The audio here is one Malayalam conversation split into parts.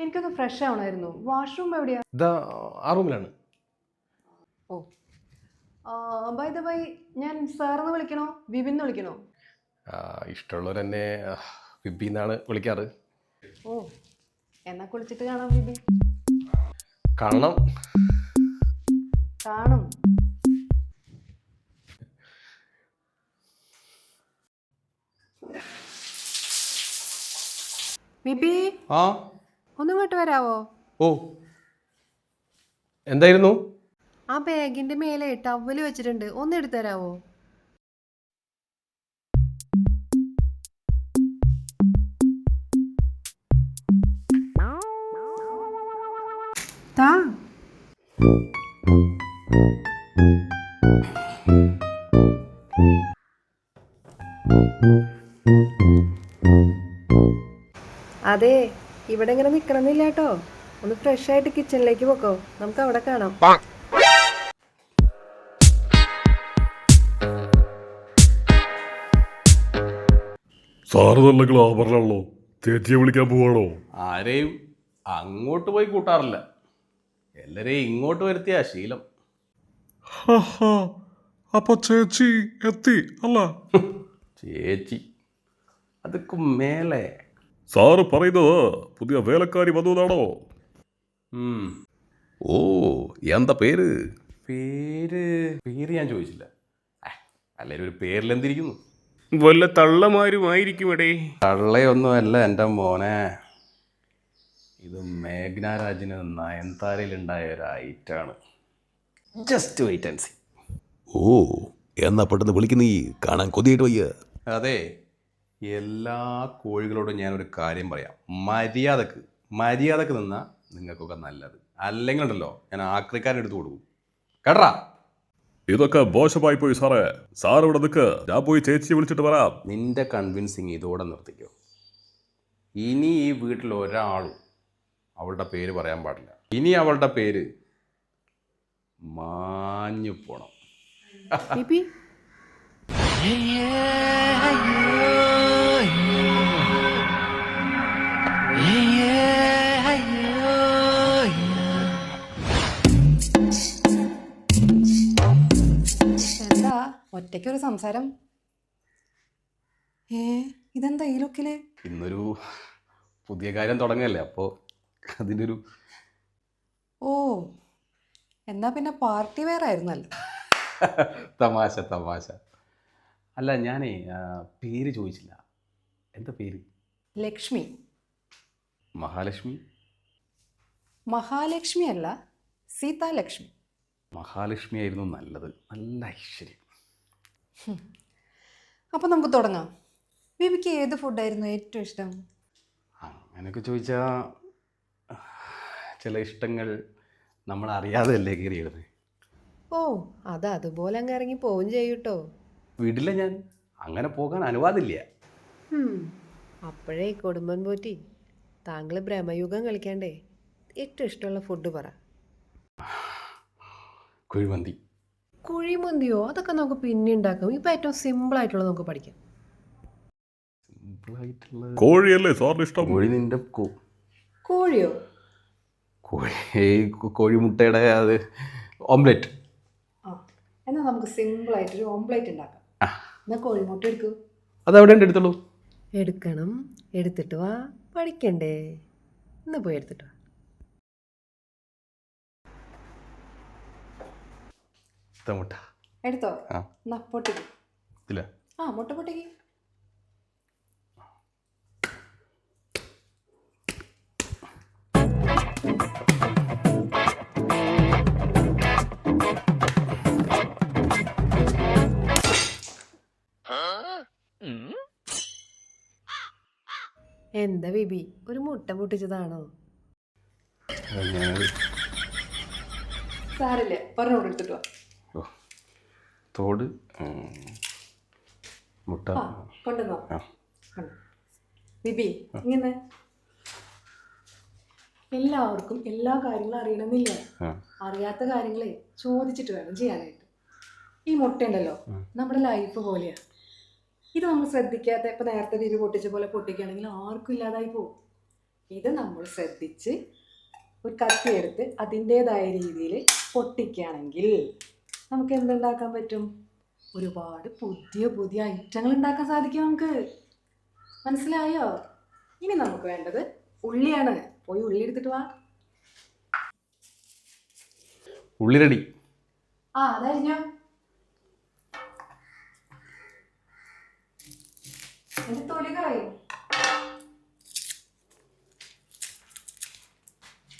എനിക്കൊന്ന് ഫ്രഷ് ആവണമായിരുന്നു വാഷ്റൂം എവിടെയാ? ആ റൂമിലാണ്. ഓ. ബൈ ദ ബൈ ഞാൻ സാറെന്ന് വിളിക്കണോ? വിപിൻ എന്ന് വിളിക്കണോ ഇഷ്ടമുള്ളവർ എന്നെ വിബി എന്നാണ് വിളിക്കാറ്. ഓ എന്നാ കുളിച്ചിട്ട് കാണാം വിപിൻ കാണണം. കാണും. ബിബി ആ? ഒന്ന് ഇങ്ങോട്ട് വരാവോ? ഓ. എന്തായിരുന്നു? ആ ബാഗിന്റെ മേലെ ടവൽ വെച്ചിട്ടുണ്ട്. ഒന്ന് എടുത്തു തരാവോ? താ. അതെ ഇവിടെ ഇങ്ങനെ നിക്കണമെന്നില്ല കേട്ടോ ഒന്ന് ഫ്രഷ് ആയിട്ട് കിച്ചണിലേക്ക് പോക്കോ. നമുക്ക് അവിടെ കാണാം. സാറ് നല്ല ഗ്ലാമറിലാണല്ലോ ചേച്ചിയെ വിളിക്കാൻ പോവാണോ? ആരെയും അങ്ങോട്ട് പോയി കൂട്ടാറില്ല. എല്ലാരെയും ഇങ്ങോട്ട് വരുത്തിയ ശീലം. അപ്പൊ ചേച്ചി എത്തി അല്ല? ചേച്ചി. അതൊക്കെ മേലെ. സാറ് പറയുന്നത് പുതിയ വേലക്കാരി വന്നതാണോ. ഓ എന്താ പേര്? പേര് പേര് ഞാൻ ചോദിച്ചില്ല. അല്ലെങ്കിൽ ഒരു പേരിൽ എന്തിരിക്കുന്നു? വല്ല തള്ളമാരുമായിരിക്കും എടേ തള്ളയൊന്നുമല്ല എന്റെ മോനെ. ഇത് മേഘ്നാരാജിന് നയൻതാരയിലുണ്ടായ ഒരു ഐറ്റാണ്. ജസ്റ്റ് വെയിറ്റ് ആൻഡ് സി ഓ എന്നാ പെട്ടെന്ന് വിളിക്കുന്ന ഈ കാണാൻ കൊതിയിട്ട് വയ്യ. അതെ. എല്ലാ കോഴികളോടും ഞാനൊരു കാര്യം പറയാം. മര്യാദയ്ക്ക് മര്യാദയ്ക്ക് നിന്നാൽ നിങ്ങൾക്കൊക്കെ നല്ലത്. അല്ലെങ്കിൽ ഉണ്ടല്ലോ ഞാൻ ആക്രിക്കാരൻ എടുത്തു കൊടുക്കും. കേട്ടാ ഇതൊക്കെ മോശമായി പോയി സാറേ. സാർ ഇവിടെ നിൽക്ക്. ഞാൻ പോയി ചേച്ചി വിളിച്ചിട്ട് വരാം. നിന്റെ കൺവിൻസിങ് ഇതോടെ നിർത്തിക്കോ. ഇനി ഈ വീട്ടിൽ ഒരാളും അവളുടെ പേര് പറയാൻ പാടില്ല. ഇനി അവളുടെ പേര് മാഞ്ഞു പോണം. എന്താ? ഒറ്റയ്ക്കൊരു സംസാരം? ഏ ഇതെന്താ ഈ ലുക്കിൽ ഇന്നൊരു പുതിയ കാര്യം തുടങ്ങല്ലേ അപ്പോൾ അതിന്റെ ഒരു ഓ എന്നാ പിന്നെ പാർട്ടി വെയർ ആയിരുന്നല്ലോ. തമാശ തമാശ. അല്ല ഞാനേ ആ, പേര് ചോദിച്ചില്ല. എന്താ പേര്? ലക്ഷ്മി. മഹാലക്ഷ്മി? മഹാലക്ഷ്മി അല്ല സീതാലക്ഷ്മി. മഹാലക്ഷ്മി ആയിരുന്നു നല്ലത് നല്ല ഐശ്വര്യം. അപ്പോൾ നമുക്ക് തുടങ്ങാം. ബിബിക്ക് ഏത് ഫുഡായിരുന്നു ഏറ്റവും ഇഷ്ടം? അങ്ങനെയൊക്കെ ചോദിച്ചാൽ ചില ഇഷ്ടങ്ങൾ നമ്മൾ അറിയാതെയല്ലേ കയറിയിടുന്നത് ഓ അത് അതുപോലെ അങ്ങ് ഇറങ്ങി പോവും ചെയ്യൂട്ടോ വീട്ടിലെ ഞാൻ അങ്ങനെ പോകാൻ അനുവാദമില്ല. അപ്പോഴേ കുടുംബം പോറ്റി. താങ്കൾ ബ്രഹ്മയുഗം കളിക്കണ്ടേ ഏറ്റവും ഇഷ്ടമുള്ള ഫുഡ് പറ. കുഴിമന്തി. കുഴിമന്തിയോ? അതൊക്കെ നമുക്ക് പിന്നെ ഉണ്ടാക്കാം. ഇപ്പൊ ഏറ്റവും സിമ്പിൾ ആയിട്ടുള്ളത് നമുക്ക് പഠിക്കാം. കോഴിയല്ലേ സാറിന് ഇഷ്ടം? കോഴി നിന്റെ കോഴിയോ? കോഴി കോഴിമുട്ടയുടെ അത് ഓംലെറ്റ് ആ എന്നാൽ നമുക്ക് സിമ്പിൾ ആയിട്ട് ഒരു ഓംലെറ്റ് ഉണ്ടാക്കാം. എന്നാൽ കോഴിമുട്ട എടുക്കൂ. അതെവിടെ ഉണ്ട് എടുത്തുള്ളൂ? എടുക്കണം. എടുത്തിട്ട് വാ. പഠിക്കണ്ടേ? ഇന്ന് പോയി എടുത്തിട്ട് മുട്ട. എടുത്തോ? ആ. പൊട്ടിക്ക്. ആ മുട്ട പൊട്ടിക്ക്. എന്താ ബിബി? ഒരു മുട്ട പൊട്ടിച്ചതാണോ? സാറില്ലേ പറഞ്ഞോട് എടുത്തിട്ട് വാ. തോട് മുട്ട. കൊണ്ടുവന്നോ? ബിബി ഇങ്ങനെ. എല്ലാവർക്കും എല്ലാ കാര്യങ്ങളും അറിയണമെന്നില്ല. അറിയാത്ത കാര്യങ്ങളെ ചോദിച്ചിട്ട് വേണം ചെയ്യാനായിട്ട്. ഈ മുട്ട ഉണ്ടല്ലോ നമ്മുടെ ലൈഫ് പോലെയാ. ഇത് നമ്മൾ ശ്രദ്ധിക്കാത്ത ഇപ്പം നേരത്തെ തിരി പൊട്ടിച്ച പോലെ പൊട്ടിക്കുകയാണെങ്കിൽ ആർക്കും ഇല്ലാതായി പോകും. ഇത് നമ്മൾ ശ്രദ്ധിച്ച് ഒരു കത്തി കത്തിയെടുത്ത് അതിന്റേതായ രീതിയിൽ പൊട്ടിക്കുകയാണെങ്കിൽ നമുക്ക് എന്തുണ്ടാക്കാൻ പറ്റും? ഒരുപാട് പുതിയ പുതിയ ഐറ്റങ്ങൾ ഉണ്ടാക്കാൻ സാധിക്കും നമുക്ക്. മനസ്സിലായോ? ഇനി നമുക്ക് വേണ്ടത് ഉള്ളിയാണ്. പോയി ഉള്ളി എടുത്തിട്ട് വാ. ഉള്ളി റെഡി ആ അതറിഞ്ഞോ എന്റെ തൊലി കളയും.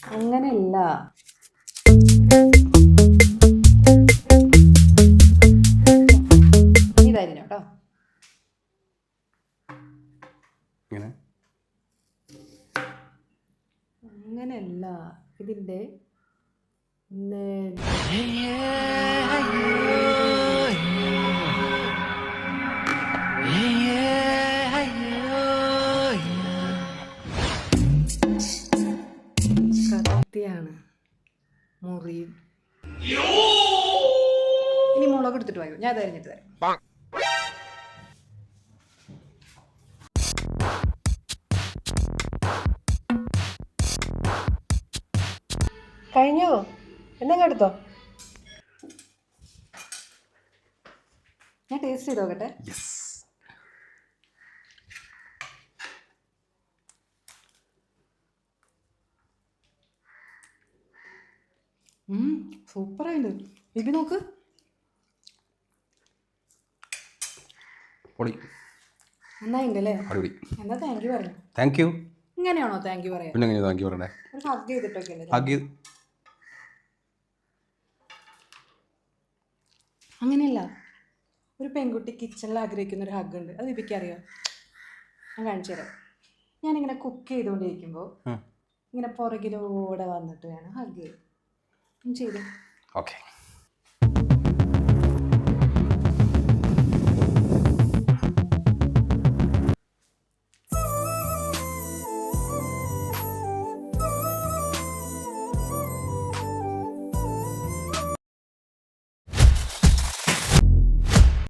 അങ്ങനെയല്ല. ഇതായിരുന്നു കേട്ടോ ഇങ്ങനെ. അങ്ങനെയല്ല. ഇതിന്റെ നെ- കത്തിയാണ് മുറി. ഇനി മുളക് എടുത്തിട്ട് വായോ? ഞാൻ തരഞ്ഞിട്ട് തരാം. കഴിഞ്ഞോ? എന്നെ എടുത്തോ? ഞാൻ ടേസ്റ്റ് ചെയ്ത് നോക്കട്ടെ. സൂപ്പറായിട്ടുണ്ട് ബിബി നോക്ക്. പൊളി. അല്ലേ അടിപൊളി. എന്താ താങ്ക് യു പറഞ്ഞു താങ്ക് യു ഇങ്ങനെയാണോ താങ്ക് യു പറയാ? പിന്നെ എങ്ങനെയാ താങ്ക് യു പറയണേ ഒരു ഹഗ് ചെയ്തിട്ടൊക്കെ ഹഗ് അങ്ങനെയല്ല. ഒരു പെൺകുട്ടി കിച്ചണിൽ ആഗ്രഹിക്കുന്ന ഒരു ഹഗ് ഉണ്ട്. അത് ബിബിക്ക് അറിയോ? ഞാൻ കാണിച്ചു തരാം. ഞാനിങ്ങനെ കുക്ക് ചെയ്തുകൊണ്ടിരിക്കുമ്പോൾ ഇങ്ങനെ പുറകിലൂടെ വന്നിട്ട് വേണം ഹഗ് ചെയ്ത് ചെയ്തു. ഓക്കെ.